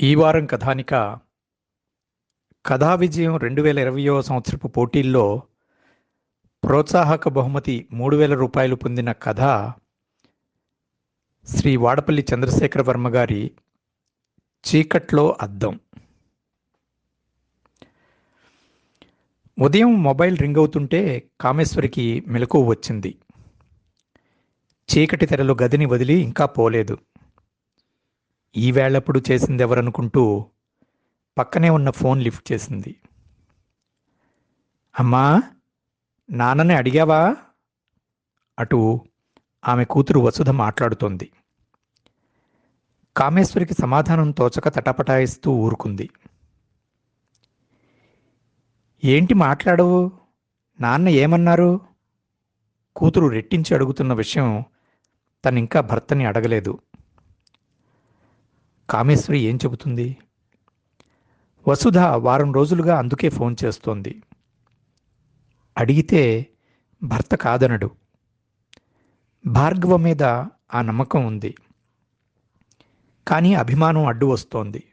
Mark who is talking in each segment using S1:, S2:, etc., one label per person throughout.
S1: ఈ వారం కథానిక కథా విజయం రెండు వేల ఇరవయో సంవత్సరపు పోటీల్లో ప్రోత్సాహక బహుమతి మూడు వేల రూపాయలు పొందిన కథ శ్రీ వాడపల్లి చంద్రశేఖర వర్మ గారి చీకట్లో అద్దం. ఉదయం మొబైల్ రింగ్ అవుతుంటే కామేశ్వరికి మెలకువ వచ్చింది. చీకటి తెరలో గదిని వదిలి ఇంకా పోలేదు. ఈ వేళప్పుడు చేసిందెవరనుకుంటూ పక్కనే ఉన్న ఫోన్ లిఫ్ట్ చేసింది. అమ్మా నాన్నని అడిగావా? అటు ఆమె కూతురు వసుధ మాట్లాడుతోంది. కామేశ్వరికి సమాధానం తోచక తటపటాయిస్తూ ఊరుకుంది. ఏంటి మాట్లాడవు? నాన్న ఏమన్నారు? కూతురు రెట్టించి అడుగుతున్న విషయం తనింకా భర్తని అడగలేదు. కామేశ్వరి ఏం చెబుతుంది? వసుధ వారం రోజులుగా అందుకే ఫోన్ చేస్తోంది. అడిగితే భర్త కాదనడు. భార్గవ మీద ఆ నమ్మకం ఉంది. కానీ అభిమానం అడ్డు వస్తోంది.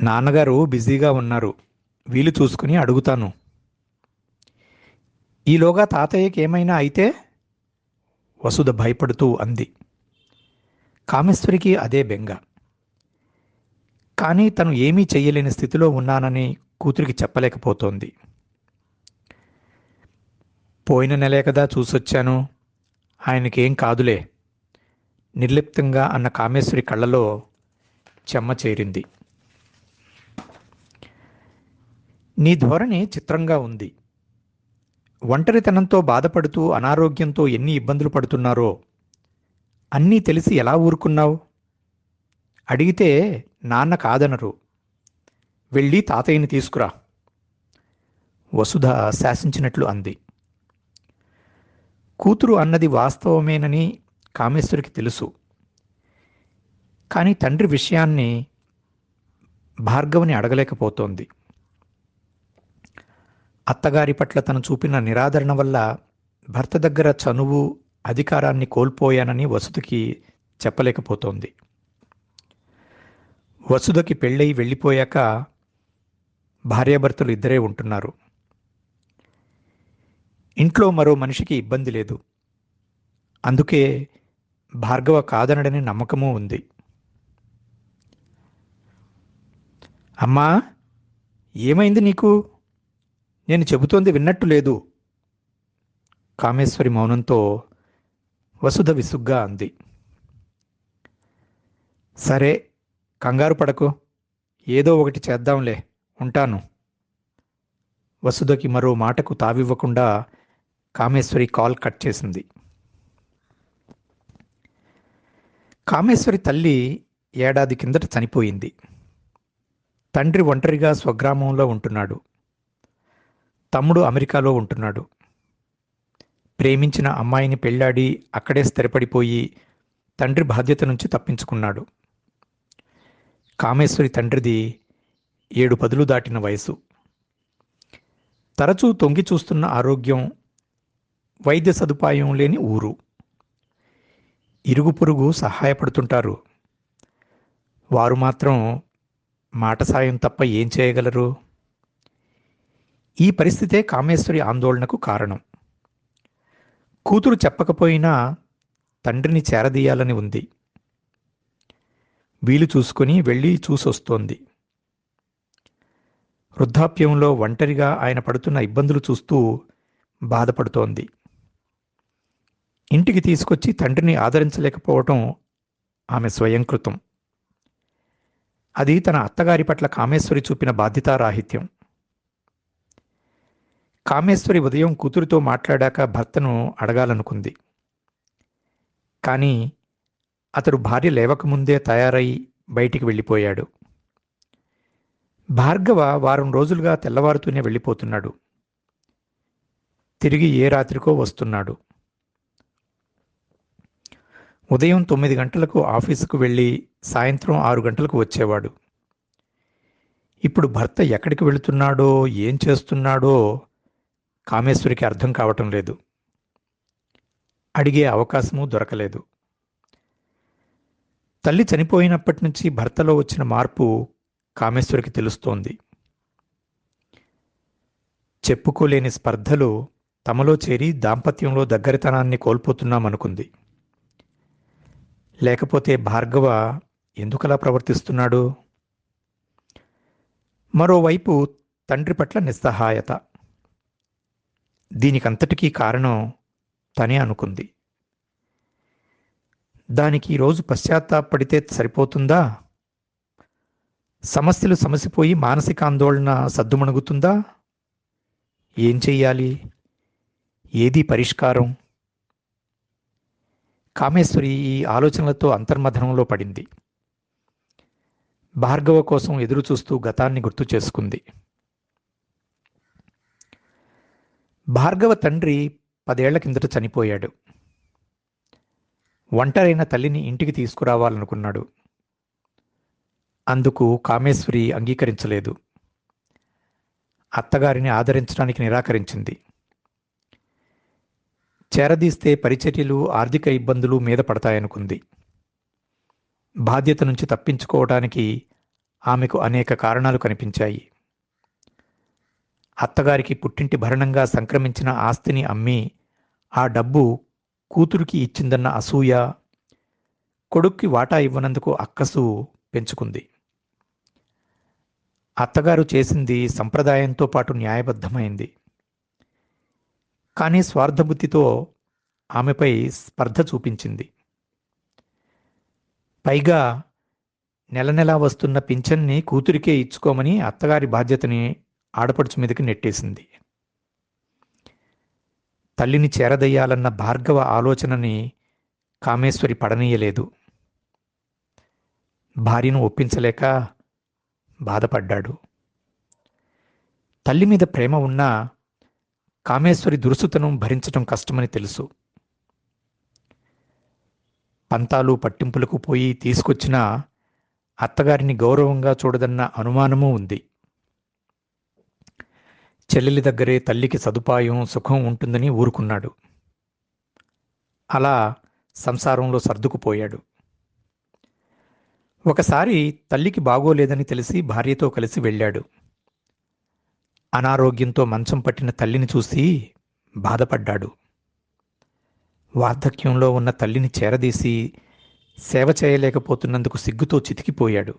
S1: నాన్నగారు బిజీగా ఉన్నారు. వీలు చూసుకుని అడుగుతాను. ఈలోగా తాతయ్యకి ఏమైనా అయితే వసుధ భయపడుతూ అంది. కామేశ్వరికి అదే బెంగ. కానీ తను ఏమీ చెయ్యలేని స్థితిలో ఉన్నానని కూతురికి చెప్పలేకపోతోంది. పోయిన నెలే కదా చూసొచ్చాను. ఆయనకేం కాదులే. నిర్లిప్తంగా అన్న కామేశ్వరి కళ్ళలో చెమ్మ చేరింది. నీ ధోరణి చిత్రంగా ఉంది. ఒంటరితనంతో బాధపడుతూ అనారోగ్యంతో ఎన్ని ఇబ్బందులు పడుతున్నారో అన్నీ తెలిసి ఎలా ఊరుకున్నావు? అడిగితే నాన్న కాదనరు. వెళ్ళి తాతయ్యని తీసుకురా. వసుధ శాసించినట్లు అంది. కూతురు అన్నది వాస్తవమేనని కామేశ్వరికి తెలుసు. కానీ తండ్రి విషయాన్ని భార్గవని అడగలేకపోతోంది. అత్తగారి పట్ల తను చూపిన నిరాదరణ వల్ల భర్త దగ్గర చనువు అధికారాన్ని కోల్పోయానని వసుధకి చెప్పలేకపోతోంది. వసుధకి పెళ్ళై వెళ్ళిపోయాక భార్యాభర్తలు ఇద్దరే ఉంటున్నారు. ఇంట్లో మరో మనిషికి ఇబ్బంది లేదు. అందుకే భార్గవ కాదనడని నమ్మకమూ ఉంది. అమ్మా ఏమైంది నీకు? నేను చెబుతోంది విన్నట్టు లేదు. కామేశ్వరి మౌనంతో వసుధ విసుగ్గా అంది. సరే కంగారు పడకు. ఏదో ఒకటి చేద్దాంలే ఉంటాను. వసుధకి మరో మాటకు తావివ్వకుండా కామేశ్వరి కాల్ కట్ చేసింది. కామేశ్వరి తల్లి ఏడాది కిందట చనిపోయింది. తండ్రి ఒంటరిగా స్వగ్రామంలో ఉంటున్నాడు. తమ్ముడు అమెరికాలో ఉంటున్నాడు. ప్రేమించిన అమ్మాయిని పెళ్ళాడి అక్కడే స్థిరపడిపోయి తండ్రి బాధ్యత నుంచి తప్పించుకున్నాడు. కామేశ్వరి తండ్రిది ఏడు పదులు దాటిన వయసు. తరచూ తొంగి చూస్తున్న ఆరోగ్యం వైద్య సదుపాయం లేని ఊరు. ఇరుగు పొరుగు సహాయపడుతుంటారు. వారు మాత్రం మాట సాయం తప్ప ఏం చేయగలరు? ఈ పరిస్థితే కామేశ్వరి ఆందోళనకు కారణం. కూతురు చెప్పకపోయినా తండ్రిని చేరదీయాలని ఉంది. వీలు చూసుకుని వెళ్ళి చూసొస్తోంది. వృద్ధాప్యంలో ఒంటరిగా ఆయన పడుతున్న ఇబ్బందులు చూస్తూ బాధపడుతోంది. ఇంటికి తీసుకొచ్చి తండ్రిని ఆదరించలేకపోవటం ఆమె స్వయంకృతం. అది తన అత్తగారి పట్ల కామేశ్వరి చూపిన బాధ్యతారాహిత్యం. కామేశ్వరి ఉదయం కూతురితో మాట్లాడాక భర్తను అడగాలనుకుంది. కానీ అతడు భార్య లేవకముందే తయారై బయటికి వెళ్ళిపోయాడు. భార్గవ వారం రోజులుగా తెల్లవారుతూనే వెళ్ళిపోతున్నాడు. తిరిగి ఏ రాత్రికో వస్తున్నాడు. ఉదయం తొమ్మిది గంటలకు ఆఫీసుకు వెళ్ళి సాయంత్రం ఆరు గంటలకు వచ్చేవాడు. ఇప్పుడు భర్త ఎక్కడికి వెళుతున్నాడో ఏం చేస్తున్నాడో కామేశ్వరికి అర్థం కావటం లేదు. అడిగే అవకాశము దొరకలేదు. తల్లి చనిపోయినప్పటి నుంచి భర్తలో వచ్చిన మార్పు కామేశ్వరికి తెలుస్తోంది. చెప్పుకోలేని స్పర్ధలు తమలో చేరి దాంపత్యంలో దగ్గరితనాన్ని కోల్పోతున్నామనుకుంది. లేకపోతే భార్గవ ఎందుకలా ప్రవర్తిస్తున్నాడు? మరోవైపు తండ్రి పట్ల నిస్సహాయత. దీనికంతటికీ కారణం తనే అనుకుంది. దానికి ఈరోజు పశ్చాత్తాపడితే సరిపోతుందా? సమస్యలు సమసిపోయి మానసిక ఆందోళన సద్దుమణుగుతుందా? ఏం చెయ్యాలి? ఏది పరిష్కారం? కామేశ్వరి ఈ ఆలోచనలతో అంతర్మథనంలో పడింది. భార్గవ కోసం ఎదురుచూస్తూ గతాన్ని గుర్తు చేసుకుంది. భార్గవ తండ్రి పదేళ్ళ కిందట చనిపోయాడు. ఒంటరైన తల్లిని ఇంటికి తీసుకురావాలనుకున్నాడు. అందుకు కామేశ్వరి అంగీకరించలేదు. అత్తగారిని ఆదరించడానికి నిరాకరించింది. చేరదీస్తే పరిచర్యలు ఆర్థిక ఇబ్బందులు మీద పడతాయనుకుంది. బాధ్యత నుంచి తప్పించుకోవడానికి ఆమెకు అనేక కారణాలు కనిపించాయి. అత్తగారికి పుట్టింటి భరణంగా సంక్రమించిన ఆస్తిని అమ్మి ఆ డబ్బు కూతురికి ఇచ్చిందన్న అసూయ కొడుక్కి వాటా ఇవ్వనందుకు అక్కసు పెంచుకుంది. అత్తగారు చేసింది సంప్రదాయంతో పాటు న్యాయబద్ధమైంది. కానీ స్వార్థబుద్ధితో ఆమెపై స్పర్ధ చూపించింది. పైగా నెల నెలా వస్తున్న పింఛన్ని కూతురికే ఇచ్చుకోమని అత్తగారి బాధ్యతని ఆడపడుచు మీదకి నెట్టేసింది. తల్లిని చేరదయ్యాలన్న భార్గవ ఆలోచనని కామేశ్వరి పడనీయలేదు. భార్యను ఒప్పించలేక బాధపడ్డాడు. తల్లి మీద ప్రేమ ఉన్నా కామేశ్వరి దురుసుతనం భరించటం కష్టమని తెలుసు. పంతాలు పట్టింపులకు పోయి తీసుకొచ్చిన అత్తగారిని గౌరవంగా చూడదన్న అనుమానమూ ఉంది. చెల్లెలి దగ్గరే తల్లికి సదుపాయం సుఖం ఉంటుందని ఊరుకున్నాడు. అలా సంసారంలో సర్దుకుపోయాడు. ఒకసారి తల్లికి బాగోలేదని తెలిసి భార్యతో కలిసి వెళ్ళాడు. అనారోగ్యంతో మంచం పట్టిన తల్లిని చూసి బాధపడ్డాడు. వార్ధక్యంలో ఉన్న తల్లిని చేరదీసి సేవ చేయలేకపోతున్నందుకు సిగ్గుతో చితికిపోయాడు.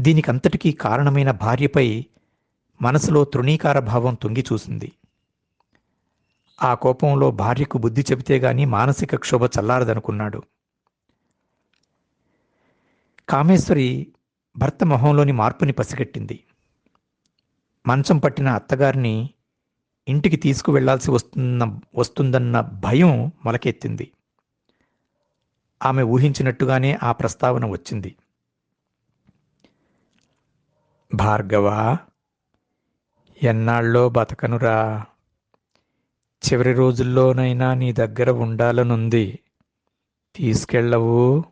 S1: దీనికంతటికీ కారణమైన భార్యపై మనసులో తృణీకార భావం తొంగి చూసింది. ఆ కోపంలో భార్యకు బుద్ధి చెబితే గాని మానసిక క్షోభ చల్లారదనుకున్నాడు. కామేశ్వరి భర్త మొహంలోని మార్పుని పసిగట్టింది. మంచం పట్టిన అత్తగారిని ఇంటికి తీసుకువెళ్ళాల్సి వస్తున్న వస్తుందన్న భయం మొలకెత్తింది. ఆమె ఊహించినట్టుగానే ఆ ప్రస్తావన వచ్చింది. భార్గవ! ఎన్నాళ్ళో బతకనురా. చివరి రోజుల్లోనైనా నీ దగ్గర ఉండాలనుంది. తీసుకెళ్ళవు.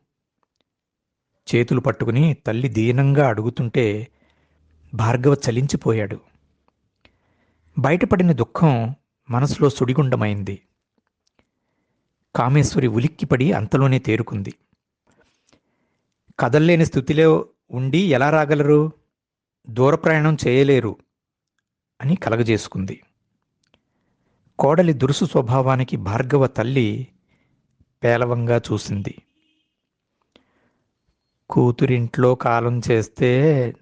S1: చేతులు పట్టుకుని తల్లి దీనంగా అడుగుతుంటే భార్గవ చలించిపోయాడు. బయటపడిన దుఃఖం మనసులో సుడిగుండమైంది. కామేశ్వరి ఉలిక్కిపడి అంతలోనే తేరుకుంది. కదల్లేని స్థితిలో ఉండి ఎలా రాగలరు? దూర ప్రయాణం చేయలేరు. అని కలగజేసుకుంది. కోడలి దురుసు స్వభావానికి భార్గవ తల్లి పేలవంగా చూసింది. కూతురింట్లో కాలం చేస్తే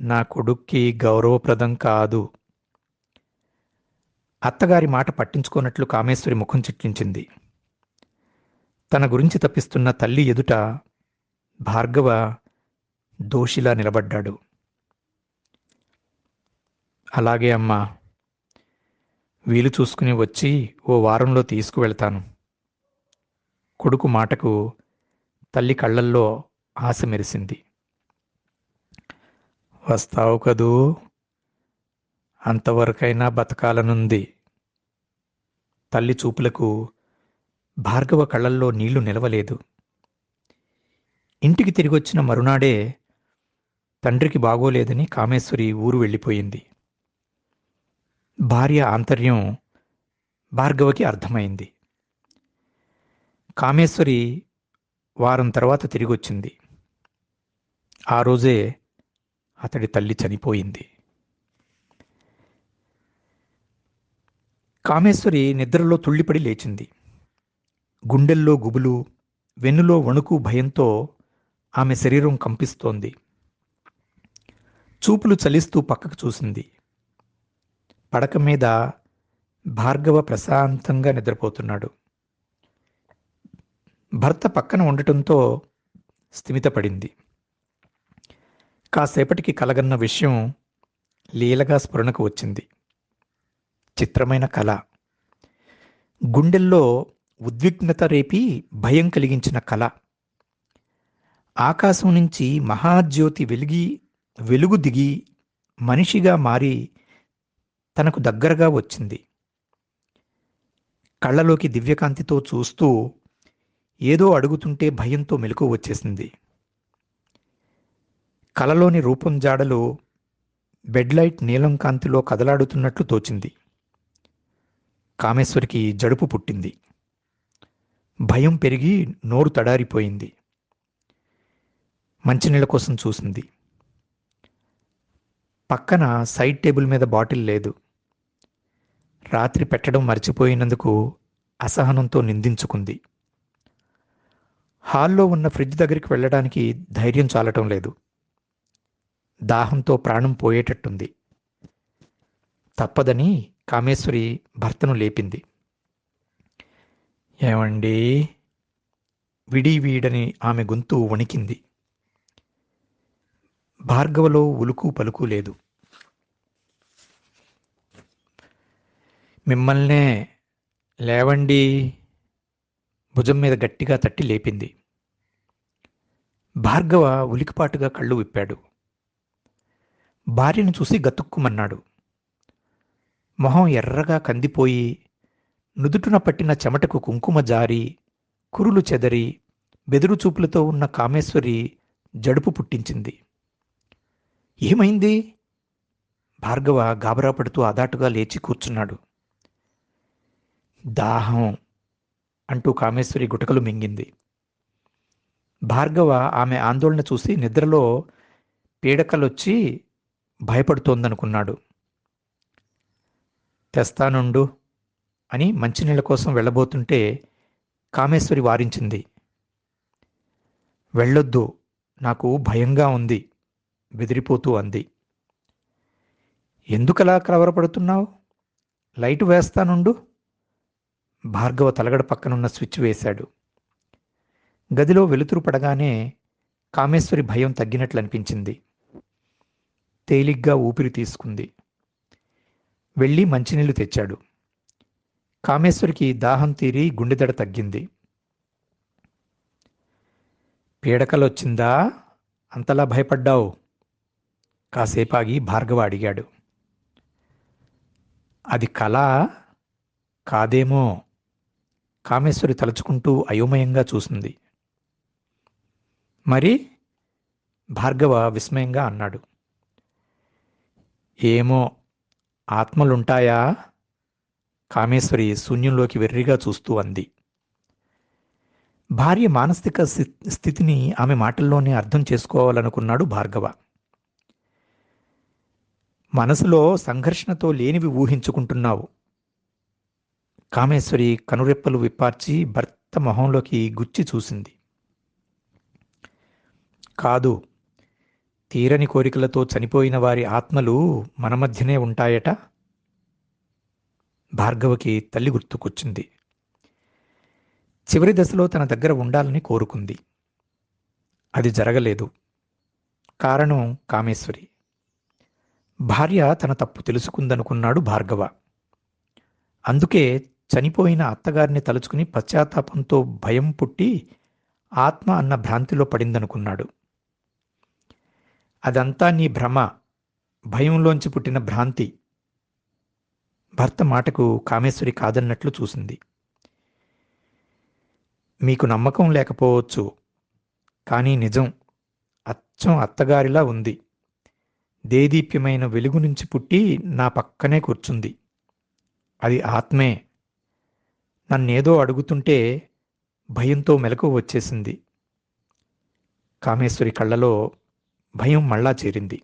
S1: నా కొడుక్కి గౌరవప్రదం కాదు. అత్తగారి మాట పట్టించుకోనట్లు కామేశ్వరి ముఖం చిట్లించింది. తన గురించి తప్పిస్తున్న తల్లి ఎదుట భార్గవ దోషిలా నిలబడ్డాడు. అలాగే అమ్మా వీలు చూసుకుని వచ్చి ఓ వారంలో తీసుకువెళ్తాను. కొడుకు మాటకు తల్లి కళ్ళల్లో ఆశ మెరిసింది. వస్తావు కదూ? అంతవరకైనా బతకాలనుంది. తల్లి చూపులకు భార్గవ కళ్ళల్లో నీళ్ళు నిలవలేదు. ఇంటికి తిరిగొచ్చిన మరునాడే తండ్రికి బాగోలేదని కామేశ్వరి ఊరు వెళ్ళిపోయింది. భార్య ఆంతర్యం భార్గవకి అర్థమైంది. కామేశ్వరి వారం తర్వాత తిరిగొచ్చింది. ఆ రోజే అతడి తల్లి చనిపోయింది. కామేశ్వరి నిద్రలో తుళ్ళిపడి లేచింది. గుండెల్లో గుబులు వెన్నులో వణుకు భయంతో ఆమె శరీరం కంపిస్తోంది. చూపులు చలిస్తూ పక్కకు చూసింది. పడక మీద భార్గవ ప్రశాంతంగా నిద్రపోతున్నాడు. భర్త పక్కన ఉండటంతో స్థిమితపడింది. కాసేపటికి కలగన్న విషయం లీలగా స్ఫురణకు వచ్చింది. చిత్రమైన కళ. గుండెల్లో ఉద్విగ్నత రేపి భయం కలిగించిన కళ. ఆకాశం నుంచి మహాజ్యోతి వెలిగి వెలుగు దిగి మనిషిగా మారి తనకు దగ్గరగా వచ్చింది. కళ్ళలోకి దివ్యకాంతితో చూస్తూ ఏదో అడుగుతుంటే భయంతో మెలకు వచ్చేసింది. కలలోని రూపం జాడలు బెడ్లైట్ నీలం కాంతిలో కదలాడుతున్నట్లు తోచింది. కామేశ్వరికి జడుపు పుట్టింది. భయం పెరిగి నోరు తడారిపోయింది. మంచినీళ్ళ కోసం చూసింది. పక్కన సైడ్ టేబుల్ మీద బాటిల్ లేదు. రాత్రి పెట్టడం మర్చిపోయినందుకు అసహనంతో నిందించుకుంది. హాల్లో ఉన్న ఫ్రిడ్జ్ దగ్గరికి వెళ్ళడానికి ధైర్యం చాలటం లేదు. దాహంతో ప్రాణం పోయేటట్టుంది. తప్పదని కామేశ్వరి భర్తను లేపింది. ఏమండి? విడి వీడని ఆమె గొంతు వణికింది. భార్గవలో ఉలుకు పలుకు లేదు. మిమ్మల్నే లేవండి భుజం మీద గట్టిగా తట్టి లేపింది. భార్గవ ఉలికిపాటుగా కళ్ళు విప్పాడు. భార్యను చూసి గతుక్కుమన్నాడు. మొహం ఎర్రగా కందిపోయి నుదుటున పట్టిన చెమటకు కుంకుమ జారి కురులు చెదరి బెదురు చూపులతో ఉన్న కామేశ్వరి జడుపు పుట్టించింది. ఏమైంది? భార్గవ గాబరా పడుతూ అదాటుగా లేచి కూర్చున్నాడు. దాహం అంటూ కామేశ్వరి గుటకలు మింగింది. భార్గవ ఆమె ఆందోళన చూసి నిద్రలో పీడకలొచ్చి భయపడుతోందనుకున్నాడు. తెస్తానుండు అని మంచినీళ్ళ కోసం వెళ్ళబోతుంటే కామేశ్వరి వారించింది. వెళ్ళొద్దు నాకు భయంగా ఉంది బెదిరిపోతూ అంది. ఎందుకలా కలవరపడుతున్నావు? లైటు వేస్తానుండు? భార్గవ తలగడ పక్కనున్న స్విచ్ వేశాడు. గదిలో వెలుతురు పడగానే కామేశ్వరి భయం తగ్గినట్లు అనిపించింది తేలిగ్గా ఊపిరి తీసుకుంది. వెళ్ళి మంచినీళ్ళు తెచ్చాడు. కామేశ్వరికి దాహం తీరి గుండెదడ తగ్గింది. పీడకలొచ్చిందా? అంతలా భయపడ్డావు? కాసేపాగి భార్గవ అడిగాడు. అది కళ కాదేమో? కామేశ్వరి తలుచుకుంటూ అయోమయంగా చూసింది. మరి? భార్గవ విస్మయంగా అన్నాడు. ఏమో ఆత్మలుంటాయా? కామేశ్వరి శూన్యంలోకి వెర్రిగా చూస్తూ అంది. భార్య మానసిక స్థితిని ఆమె మాటల్లోనే అర్థం చేసుకోవాలనుకున్నాడు భార్గవ. మనసులో సంఘర్షణతో లేనివి ఊహించుకుంటున్నావు. కామేశ్వరి కనురెప్పలు విప్పార్చి భర్త మొహంలోకి గుచ్చి చూసింది. కాదు తీరని కోరికలతో చనిపోయిన వారి ఆత్మలు మన మధ్యనే ఉంటాయట? భార్గవకి తల్లి గుర్తుకొచ్చింది. చివరి దశలో తన దగ్గర ఉండాలని కోరుకుంది. అది జరగలేదు. కారణం కామేశ్వరి. భార్య తన తప్పు తెలుసుకుందనుకున్నాడు భార్గవ. అందుకే చనిపోయిన అత్తగారిని తలుచుకుని పశ్చాత్తాపంతో భయం పుట్టి ఆత్మ అన్న భ్రాంతిలో పడిందనుకున్నాడు. అదంతా నీ భ్రమ భయంలోంచి పుట్టిన భ్రాంతి. భర్త మాటకు కామేశ్వరి కాదన్నట్లు చూసింది. మీకు నమ్మకం లేకపోవచ్చు కానీ నిజం అచ్చం అత్తగారిలా ఉంది. దేదీప్యమైన వెలుగు నుంచి పుట్టి నా పక్కనే కూర్చుంది. అది ఆత్మే. నన్నేదో అడుగుతుంటే భయంతో మెలకు వచ్చేసింది. కామేశ్వరి కళ్ళలో భయం మళ్ళా చేరింది.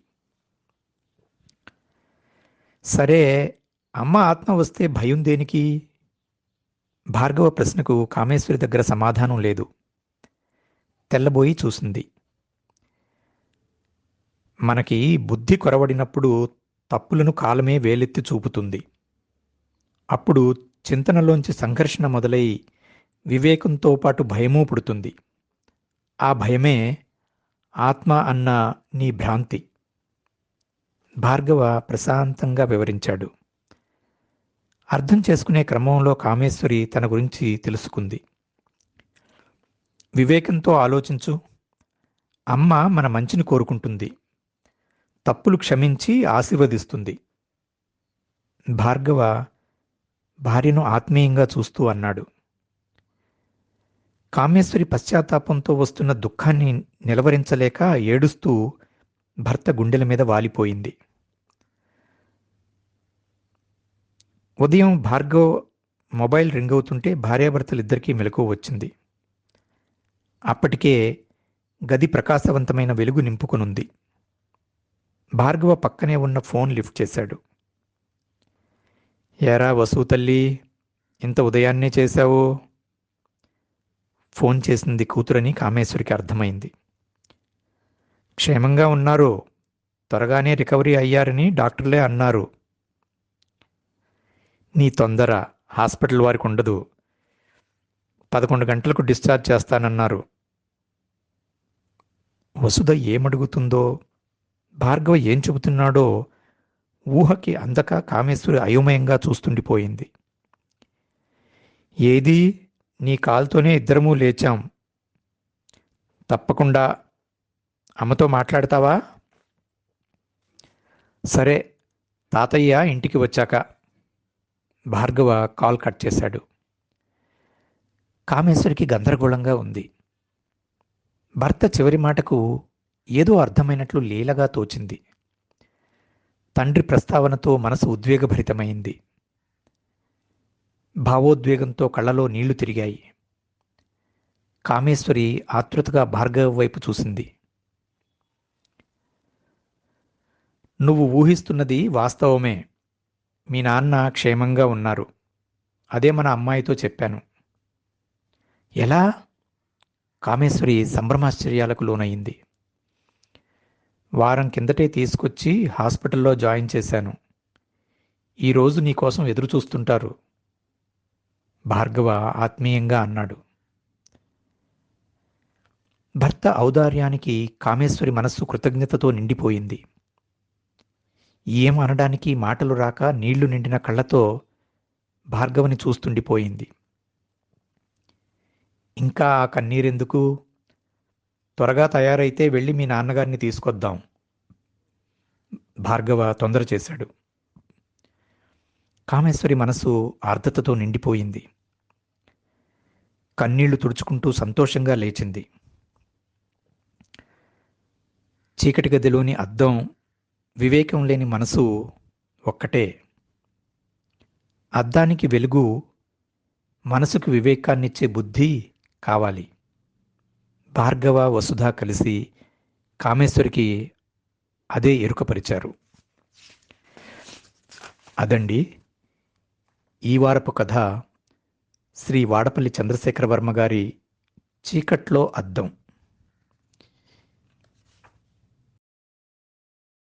S1: సరే అమ్మ ఆత్మ వస్తే భయం దేనికి? భార్గవ ప్రశ్నకు కామేశ్వరి దగ్గర సమాధానం లేదు. తెల్లబోయి చూసింది. మనకి బుద్ధి కొరవడినప్పుడు తప్పులను కాలమే వేలెత్తి చూపుతుంది. అప్పుడు చింతనలోంచి సంఘర్షణ మొదలై వివేకంతో పాటు భయమూ పుడుతుంది. ఆ భయమే ఆత్మ అన్న నీ భ్రాంతి. భార్గవ ప్రశాంతంగా వివరించాడు. అర్థం చేసుకునే క్రమంలో కామేశ్వరి తన గురించి తెలుసుకుంది. వివేకంతో ఆలోచించు. అమ్మ మన మంచిని కోరుకుంటుంది. తప్పులు క్షమించి ఆశీర్వదిస్తుంది. భార్గవ భార్యను ఆత్మీయంగా చూస్తూ అన్నాడు. కామేశ్వరి పశ్చాత్తాపంతో వస్తున్న దుఃఖాన్ని నిలవరించలేక ఏడుస్తూ భర్త గుండెల మీద వాలిపోయింది. ఉదయం భార్గవ్ మొబైల్ రింగ్ అవుతుంటే భార్యాభర్తలిద్దరికీ మెలకు వచ్చింది. అప్పటికే గది ప్రకాశవంతమైన వెలుగు నింపుకునుంది. భార్గవ పక్కనే ఉన్న ఫోన్ లిఫ్ట్ చేశాడు. ఏరా వసు తల్లి ఇంత ఉదయాన్నే చేశావు? ఫోన్ చేసింది కూతురని కామేశ్వరికి అర్థమైంది. క్షేమంగా ఉన్నారు త్వరగానే రికవరీ అయ్యారని డాక్టర్లే అన్నారు. నీ తొందర హాస్పిటల్ వారికి ఉండదు. పదకొండు గంటలకు డిశ్చార్జ్ చేస్తానన్నారు. వసుధ ఏమడుగుతుందో భార్గవ ఏం చెబుతున్నాడో ఊహకి అందక కామేశ్వరి అయోమయంగా చూస్తుండిపోయింది. ఏది నీ కాల్తోనే ఇద్దరమూ లేచాం. తప్పకుండా అమ్మతో మాట్లాడతావా? సరే తాతయ్య ఇంటికి వచ్చాక భార్గవ కాల్ కట్ చేశాడు. కామేశ్వరికి గందరగోళంగా ఉంది. భర్త చివరి మాటకు ఏదో అర్థమైనట్లు లీలగా తోచింది. తండ్రి ప్రస్తావనతో మనసు ఉద్వేగభరితమైంది. భావోద్వేగంతో కళ్ళలో నీళ్ళు తిరిగాయి. కామేశ్వరి ఆతృతగా భార్గవ వైపు చూసింది. నువ్వు ఊహిస్తున్నది వాస్తవమే. మీ నాన్న క్షేమంగా ఉన్నారు. అదే మన అమ్మాయితో చెప్పాను. ఎలా? కామేశ్వరి సంభ్రమాశ్చర్యాలకు లోనయింది. వారం కిందటే తీసుకొచ్చి హాస్పిటల్లో జాయిన్ చేశాను. ఈరోజు నీకోసం ఎదురు చూస్తుంటారు. భార్గవ ఆత్మీయంగా అన్నాడు. భర్త ఔదార్యానికి కామేశ్వరి మనస్సు కృతజ్ఞతతో నిండిపోయింది. ఏం అనడానికి మాటలు రాక నీళ్ళు నిండిన కళ్ళతో భార్గవని చూస్తుండిపోయింది. ఇంకా ఆ కన్నీరెందుకు? త్వరగా తయారైతే వెళ్ళి మీ నాన్నగారిని తీసుకొద్దాం. భార్గవ తొందర చేశాడు. కామేశ్వరి మనసు ఆర్ద్రతతో నిండిపోయింది. కన్నీళ్ళు తుడుచుకుంటూ సంతోషంగా లేచింది. చీకటి గదిలోని అద్దం వివేకం లేని మనసు ఒక్కటే. అద్దానికి వెలుగు మనసుకు వివేకాన్నిచ్చే బుద్ధి కావాలి. భార్గవ వసుధ కలిసి కామేశ్వరికి అదే ఎరుకపరిచారు. అదండి ఈ వారపు కథ శ్రీ వాడపల్లి చంద్రశేఖర వర్మ గారి చీకట్లో అద్దం.